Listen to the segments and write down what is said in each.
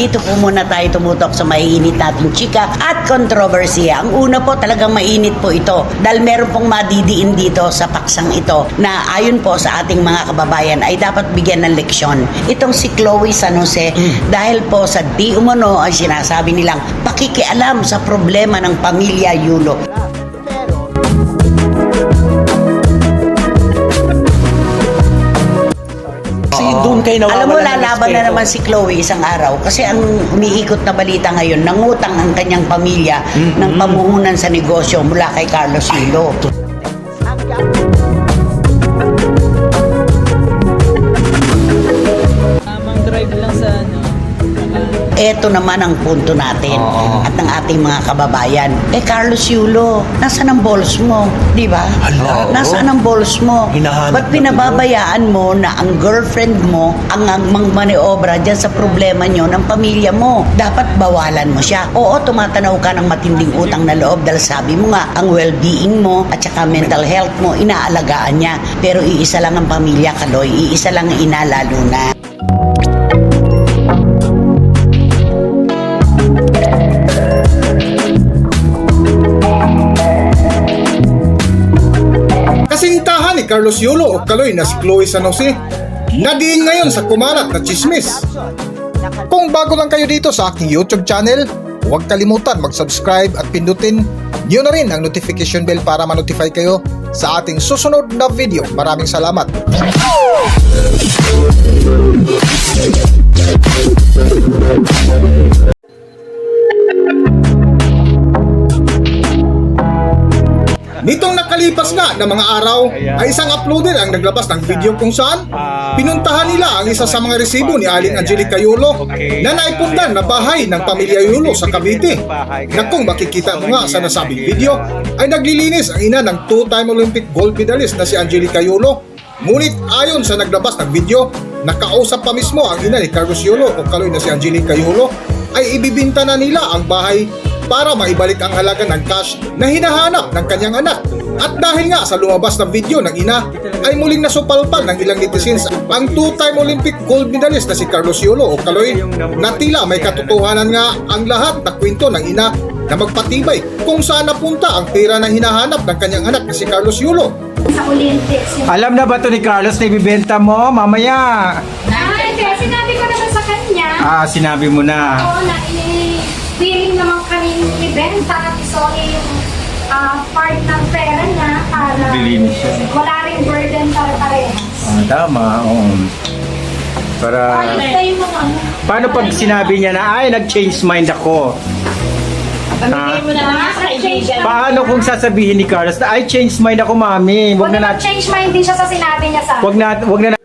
Dito po muna tayo tumutok sa maiinit nating chika at kontrobersiya. Ang una po talagang mainit po ito dahil meron pong madidiin dito sa paksang ito na ayon po sa ating mga kababayan ay dapat bigyan ng leksyon. Itong si Chloe San Jose dahil po sa di umano ay sinasabi nilang pakikialam sa problema ng pamilya Yulo. Doon kayo nawawala Alam mo, lalaban na naman si Chloe isang araw. Kasi ang umiikot na balita ngayon, nangutang ang kanyang pamilya ng pamuhunan sa negosyo mula kay Carlos Hilo. Tamang Ito naman ang punto natin Oo. at ng ating mga kababayan. Eh, Carlos Yulo, nasaan ang balls mo? Di ba? Hala, oo. Nasaan ang balls mo? Hinahanap Ba't na pinababayaan mo na ang girlfriend mo ang ang mangmaniobra dyan sa problema nyo ng pamilya mo? Dapat bawalan mo siya. Oo, tumatanaw ka ng matinding utang na loob dahil sabi mo nga, ang well-being mo at saka mental health mo, inaalagaan niya. Pero iisa lang ang pamilya, Kaloy. Iisa lang ang ina, lalo na. Carlos Yulo o Kaloy na si Chloe San nadiin ngayon sa kumalat na chismis. Kung bago lang kayo dito sa aking YouTube channel, huwag kalimutan mag-subscribe at pindutin niyo na rin ang notification bell para ma-notify kayo sa ating susunod na video. Maraming salamat. Nitong nakalipas nga na mga araw ay isang uploader ang naglabas ng video kung saan pinuntahan nila ang isa sa mga resibo ni Aling Angelica Yulo na naipundan na bahay ng pamilya Yulo sa Cavite. Na kung makikita mo nga sa nasabing video ay naglilinis ang ina ng two-time Olympic gold medalist na si Angelica Yulo. Ngunit ayon sa naglabas ng video, nakausap pa mismo ang ina ni Carlos Yulo o kaloy na si Angelica Yulo ay ibibinta na nila ang bahay para maibalik ang halaga ng cash na hinahanap ng kanyang anak. At dahil nga sa lumabas na video ng ina, ay muling nasupalpal ng ilang netizens ang two-time Olympic gold medalist na si Carlos Yulo o Kaloy na tila may katotohanan nga ang lahat na kwento ng ina na magpatibay kung saan napunta ang pera na hinahanap ng kanyang anak na si Carlos Yulo. sa Olympics. Yung... Alam na ba to ni Carlos na ibibenta mo mamaya? Ah, hindi. Sinabi ko naman sa kanya. Ah, sinabi mo na. Oo, na i-willing ibenta. So, yung ah, part ng pera niya para Bilhin siya. wala rin burden para parehas. Ah, tama, oo. Para... Ay, mo ano. Paano pag sinabi niya na, ay, nag-change mind ako? Ha? Paano kung sasabihin ni Carlos na, ay, change mind ako, mami. Huwag Wag na natin... change mind din siya sa sinabi niya sa Wag na, wag na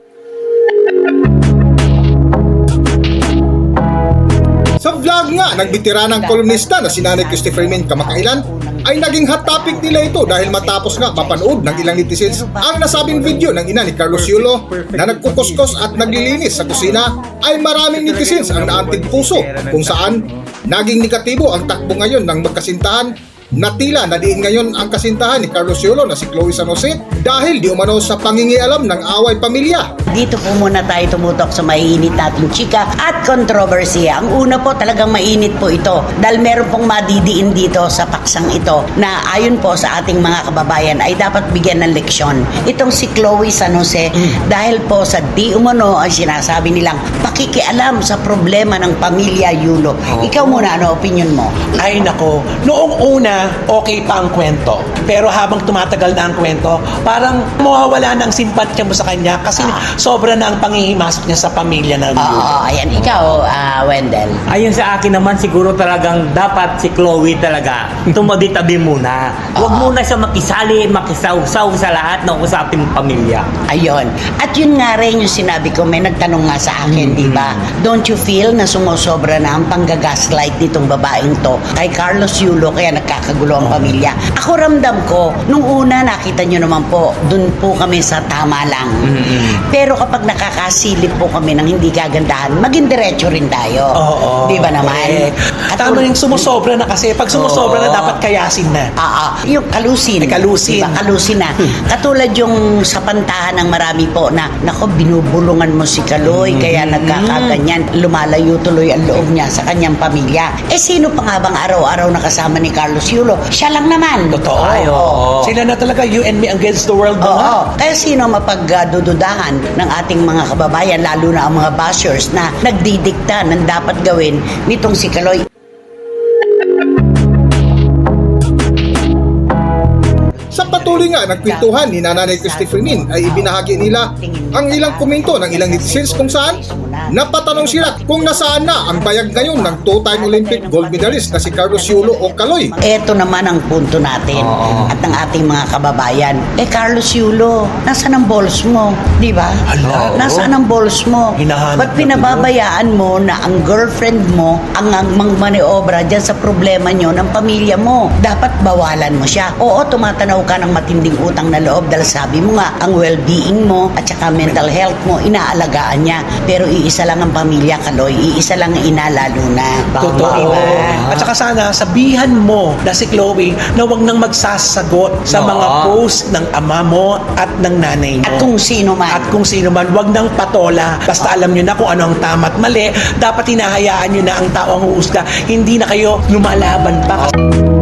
ng bitiranang kolumnista na si Nanay Christopher Min kamakailan ay naging hot topic nila ito dahil matapos nga mapanood ng ilang netizens ang nasabing video ng ina ni Carlos Yulo na nagkukuskos at naglilinis sa kusina ay maraming netizens ang naantig puso kung saan naging negatibo ang takbo ngayon ng magkasintahan na tila nadiin ngayon ang kasintahan ni Carlos Yulo na si Chloe San Jose dahil di umano sa pangingialam ng away pamilya. Dito po muna tayo tumutok sa maiinit nating chika at kontrobersiya. Ang una po talagang mainit po ito dahil meron pong madidiin dito sa paksang ito na ayon po sa ating mga kababayan ay dapat bigyan ng leksyon. Itong si Chloe San Jose dahil po sa di umano ay sinasabi nilang pakikialam sa problema ng pamilya Yulo. Ikaw muna, ano opinion mo? Ay nako, noong una, okay pa ang kwento. Pero habang tumatagal na ang kwento, parang mawawala ng simpatya mo sa kanya kasi sobra na ang pangihimasok niya sa pamilya ng Oo, ayan. Ikaw, ah, Wendell. Ayon sa akin naman siguro talagang dapat si Chloe talaga tumabi-tabi muna. Huwag Oo. muna siya makisali, makisaw-saw sa lahat ng usapin ng pamilya. Ayun. At yun nga rin yung sinabi ko, may nagtanong nga sa akin, di ba? Don't you feel na sumusobra na ang panggagaslight nitong babaeng to kay Carlos Yulo kaya nagkakagulo ang pamilya? Ako ramdam ko, nung una nakita nyo naman po, dun po kami sa tama lang. Pero Pero kapag nakakasilip po kami ng hindi kagandahan, maging diretso rin tayo. Oo. Di ba naman? correct. At Tama yung sumusobra na kasi. Pag sumusobra na, Oo. dapat kayasin na. Ah, ah. yung kalusin. Ay, kalusin. Diba? Kalusin na. Katulad yung sa pantahan ng marami po na, nako, binubulungan mo si Kaloy, kaya nagkakaganyan. Lumalayo tuloy ang loob niya sa kanyang pamilya. Eh, sino pa nga bang araw-araw nakasama ni Carlos Yulo? Siya lang naman. Totoo. Ay, oo. Sila na talaga, you and me against the world na nga. Oo. Kaya sino mapagdududahan ng ating mga kababayan, lalo na ang mga bashers na nagdidikta ng dapat gawin nitong si Kaloy. Nga ng kwentuhan ni Nanay Christy Freeman ay ibinahagi nila ang ilang komento ng ilang netizens kung saan napatanong sila kung nasaan na ang bayag ngayon ng two-time Olympic gold medalist na si Carlos Yulo o Kaloy. Ito naman ang punto natin Oo. at ng ating mga kababayan. Eh, Carlos Yulo, nasaan ang balls mo? Di ba? Hala. Nasaan ang balls mo? Hinahanap Ba't na pinababayaan mo na ang girlfriend mo ang ang mangmaneobra dyan sa problema nyo ng pamilya mo? Dapat bawalan mo siya. Oo, tumatanaw ka ng matinding utang na loob dahil sabi mo nga, ang well-being mo at saka mental health mo, inaalagaan niya. Pero iisa lang ang pamilya, Kaloy. Iisa lang ang ina, lalo na. Totoo. Diba? At saka sana, sabihan mo na si Chloe na wag nang magsasagot sa Oo. mga post ng ama mo at ng nanay mo. At kung sino man. At kung sino man, wag nang patola. Basta alam nyo na kung ano ang tama at mali. Dapat hinahayaan nyo na ang tao ang huhusga. Hindi na kayo lumalaban pa. At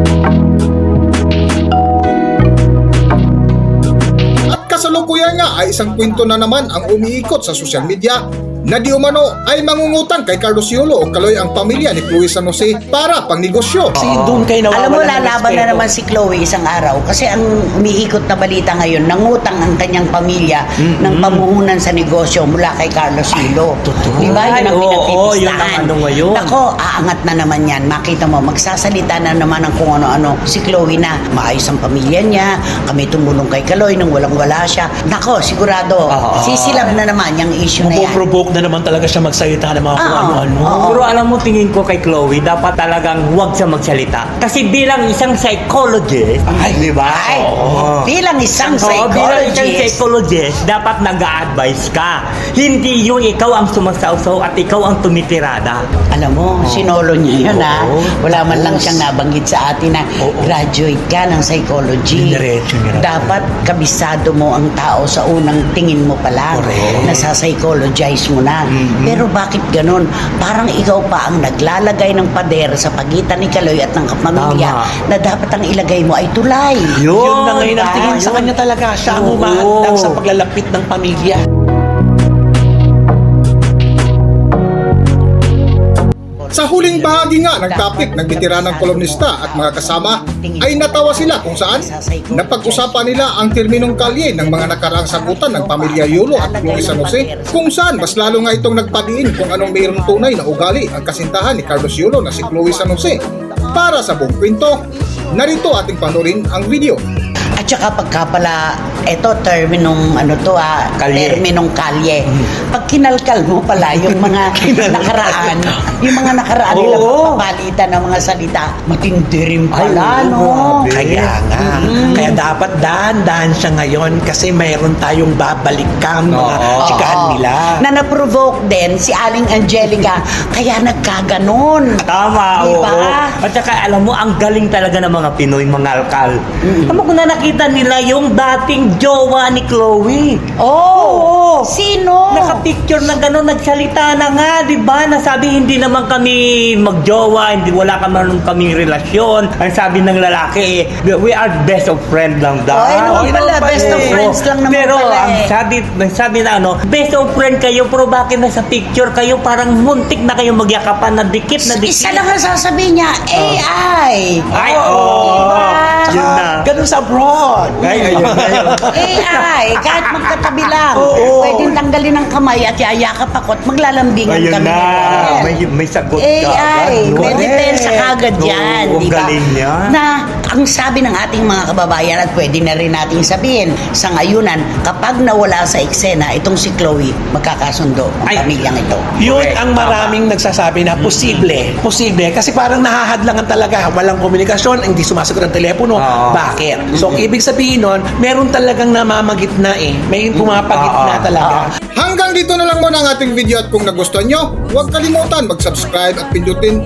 kasalukuyan nga ay isang kwento na naman ang umiikot sa social media na di umano ay mangungutang kay Carlos Yulo o Kaloy ang pamilya ni Chloe San Jose para pang negosyo. Kasi doon kayo Alam mo, lalaban na naman si Chloe isang araw kasi ang umiikot na balita ngayon, nangutang ang kanyang pamilya ng pamuhunan sa negosyo mula kay Carlos Hilo. totoo. Di ba? Yun ang Ay, oo, pinagpipistahan. yun ang ano ngayon. Nako, aangat na naman yan. Makita mo, magsasalita na naman ng kung ano-ano si Chloe na maayos ang pamilya niya, kami tumulong kay Kaloy nung walang-wala siya. Nako, sigurado, Oo. sisilab na naman yung issue na yan. Mapoprovoke na naman talaga siya magsalita ng mga kung Oo. ano-ano. Oo. Pero alam mo, tingin ko kay Chloe, dapat talagang huwag siya magsalita. Kasi bilang isang psychologist, Ay, di ba? Ay, Oo. bilang isang Oo, bilang isang psychologist, psychologist, dapat nag-a-advise ka. Hindi yung ikaw ang sumasawsaw at ikaw ang tumitirada. Alam mo, sinolo niya yun ha. Oo. Wala man lang Tapos- siyang nabanggit sa atin na Oo. graduate ka ng psychology. Diretso niya na Dapat kabisado mo ang tao sa unang tingin mo pa lang. Correct. Nasa-psychologize mo na. Pero bakit ganun? Parang ikaw pa ang naglalagay ng pader sa pagitan ni Kaloy at ng kapamilya Tama. na dapat ang ilagay mo ay tulay. Yun na ngayon ang tingin sa Yun. kanya talaga. Siya ang Oo. humahantang sa paglalapit ng pamilya. Sa huling bahagi nga ng topic ng veteranang kolumnista at mga kasama ay natawa sila kung saan napag-usapan nila ang terminong kalye ng mga nakaraang sagutan ng pamilya Yulo at Chloe San Jose kung saan mas lalo nga itong nagpadiin kung anong mayroong tunay na ugali ang kasintahan ni Carlos Yulo na si Chloe San Jose. Para sa buong kwento, narito ating panorin ang video. At saka pagka pala, eto terminong ano to ah, Kalye. terminong kalye. Pag kinalkal mo pala yung mga nakaraan, yung mga nakaraan nila Oo. papalitan ng mga salita, matindi rin pala, Ay, no? Kaya nga. Kaya dapat dahan-dahan siya ngayon kasi mayroon tayong babalikan mga Oo. chikahan Oo. nila. Na na-provoke din si Aling Angelica, kaya nagkaganon. Tama, Diba? oo. At saka alam mo, ang galing talaga ng mga Pinoy, mga alkal. Alam mo kung na nakita nila yung dating jowa ni Chloe. Oh, sino? Naka-picture na gano'n, nagsalita na nga, di ba? Nasabi hindi naman kami magjowa, hindi wala kami naman kaming relasyon. Ang sabi ng lalaki, eh, we are best of friend lang daw. Oh, naman Oh, pala, best of eh. friends lang naman pero pala ang eh. sabi, ang sabi na ano, best of friend kayo, pero bakit nasa picture kayo parang muntik na kayo magyakapan na dikit na dikit. Isa lang ang sasabihin niya, AI. Ay, oo. Diba? Yun na. Ganun sa abroad. Ay, ayun na yun. AI, kahit magkatabi lang. Oo. Pwedeng tanggalin ng kamay at yayakap ako at maglalambingan Ayun kami. na. May, may sagot ka. AI, agad, may depensa kagad Oo, yan. ang di ba? galing niya. Na ang sabi ng ating mga kababayan at pwede na rin nating sabihin sa ngayunan, kapag nawala sa eksena itong si Chloe, magkakasundo ang Ay. pamilyang ito. Yun Correct. ang maraming nagsasabi na posible. Posible. Kasi parang nahahadlangan talaga. Walang komunikasyon, hindi sumasagot ang telepono. Oo. Bakit? So, ang ibig sabihin nun, meron talagang namamagit na eh. May pumapagit na talaga. Hanggang dito na lang muna ang ating video at kung nagustuhan nyo, huwag kalimutan mag-subscribe at pindutin